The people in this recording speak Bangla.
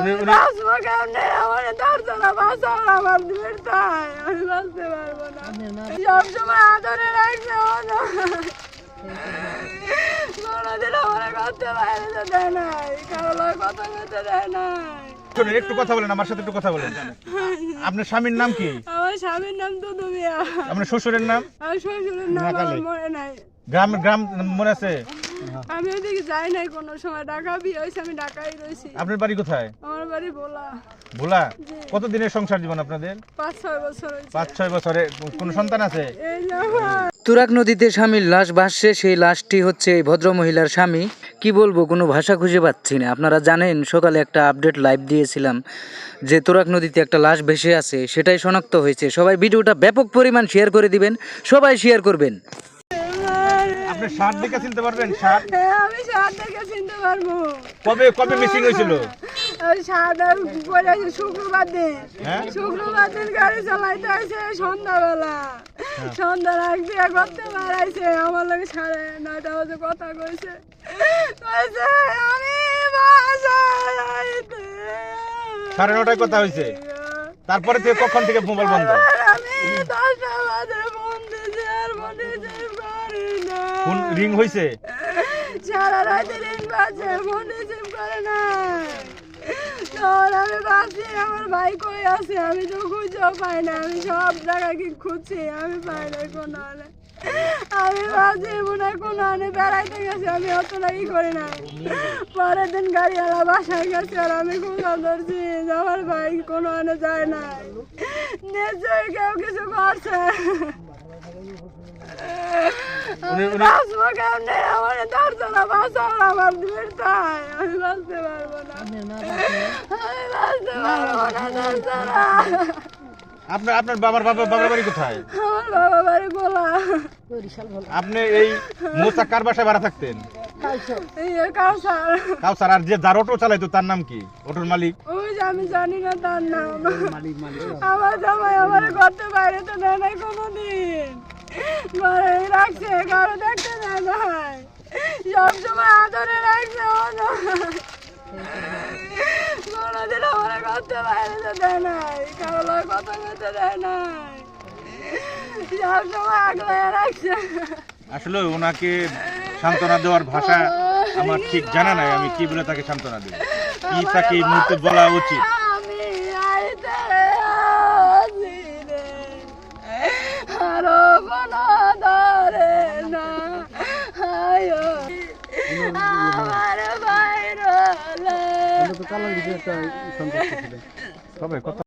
উনি উনি বাঁচবো কেমনে? আমার দরজাটা বাঁচাও আমার দিবের তাই। আমি বাঁচতে পারব না। সব আদরে রাখছে ওনো কোনোদিন আমার করতে বাইরে দেয় নাই। কারও কথা বলতে দেয় নাই। শুনুন একটু কথা বলেন আমার সাথে একটু কথা বলেন। আপনার স্বামীর নাম কি? আমার স্বামীর নাম তো তুমি আপনার শ্বশুরের নাম? আমার শ্বশুরের নাম আমার মনে নাই। গ্রাম গ্রাম মনে আছে? আমি ওদিকে যাই নাই কোনো সময়। ঢাকা বিয়ে হয়েছে আমি ঢাকায় রয়েছি। আপনার বাড়ি কোথায়? আমার বাড়ি বলা ভোলা? কত দিনের সংসার জীবন আপনাদের? পাঁচ ছয় বছর পাঁচ ছয় বছরে কোন সন্তান আছে? তুরাগ নদীতে স্বামীর লাশ ভাসছে সেই লাশটি হচ্ছে এই ভদ্র মহিলার স্বামী। কি বলব কোনো ভাষা খুঁজে পাচ্ছি না। আপনারা জানেন সকালে একটা আপডেট লাইভ দিয়েছিলাম যে তুরাগ নদীতে একটা লাশ ভেসে আছে সেটাই শনাক্ত হয়েছে। সবাই ভিডিওটা ব্যাপক পরিমাণ শেয়ার করে দিবেন সবাই শেয়ার করবেন। আপনি শার্ট দেখে চিনতে পারবেন হ্যাঁ, আমি সাত থেকে চিনতে পারব। কবে কবে মিসিং হয়েছিল? পরে শুক্রবার দিন। হ্যাঁ? শুক্রবার দিন গাড়ি চালাইতে সন্ধ্যাবেলা। দিয়ে করতে মারাইছে আমার লাগে সাড়ে নয়টা বাজে কথা কইছে। কইছে আমি সাড়ে নটায় কথা হয়েছে তারপরে থেকে কখন থেকে মোবাইল বন্ধ? আমি দশটা বাজে ফোন রিং হয়েছে সারা রাতে রিং বাজে ফোন রিসিভ করে না। তখন আমি ভাবছি আমার ভাই কই আছে? আমি তো খুঁজেও পাই না, আমি সব জায়গায় কি খুঁজছি, আমি পাই না কোনো আমি ভাবছি মনে হয় কোনো আনে বেড়াইতে গেছে, আমি অত নাকি করি না। পরের দিন গাড়িওয়ালা বাসায় গেছে আর আমি খুঁজে ধরছি আমার ভাই কোনো আনে যায় না নিশ্চয়ই কেউ কিছু করছে। আপনার আপনার বাবার বাবা বাবার বাড়ি কোথায়? আমার বাবা বাড়ি গোলা। আপনি এই মোসা কার বাসায় ভাড়া থাকতেন? কাউসার আর যে যার অটো চালাইতো তার নাম কি? অটোর মালিক? ওই যে আমি জানি না তার নাম। আমার জামাই আমার করতে বাইরে তো নেয় নাই কোনোদিন। ঘরে রাখছে কারও দেখতে দেয় নাই সব সময় আদরে রাখছে ওনো কোনোদিন আমার করতে বাইরে দেয় নাই কারও কথা বলতে দেয় নাই। সব সময় আগলে রাখছে। আসলে ওনাকে সান্ত্বনা দেওয়ার ভাষা আমার ঠিক জানা নাই, আমি কি বলে তাকে সান্ত্বনা দেব? কি তাকে এই মুহূর্তে বলা উচিত? আমার বাইরে সবাই কথা